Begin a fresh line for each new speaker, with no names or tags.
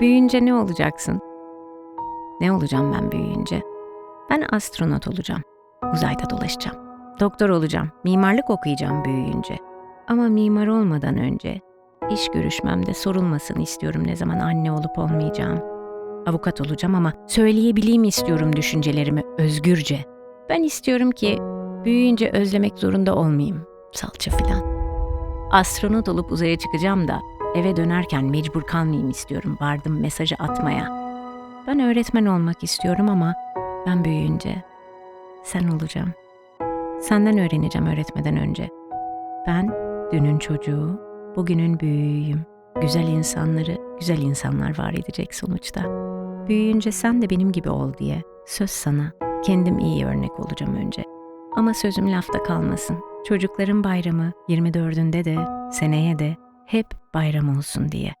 Büyüyünce ne olacaksın? Ne olacağım ben büyüyünce? Ben astronot olacağım. Uzayda dolaşacağım. Doktor olacağım. Mimarlık okuyacağım büyüyünce. Ama mimar olmadan önce iş görüşmemde sorulmasını istiyorum ne zaman anne olup olmayacağım. Avukat olacağım ama söyleyebileyim istiyorum düşüncelerimi özgürce. Ben istiyorum ki büyüyünce özlemek zorunda olmayayım. Salça filan. Astronot olup uzaya çıkacağım da eve dönerken mecbur kalmayayım istiyorum vardım mesajı atmaya. Ben öğretmen olmak istiyorum ama ben büyüyünce sen olacağım. Senden öğreneceğim öğretmeden önce. Ben dünün çocuğu, bugünün büyüğüyüm. Güzel insanları, güzel insanlar var edecek sonuçta. Büyüyünce sen de benim gibi ol diye söz sana. Kendim iyi örnek olacağım önce. Ama sözüm lafta kalmasın. Çocukların bayramı 24'ünde de, seneye de hep bayram olsun diye.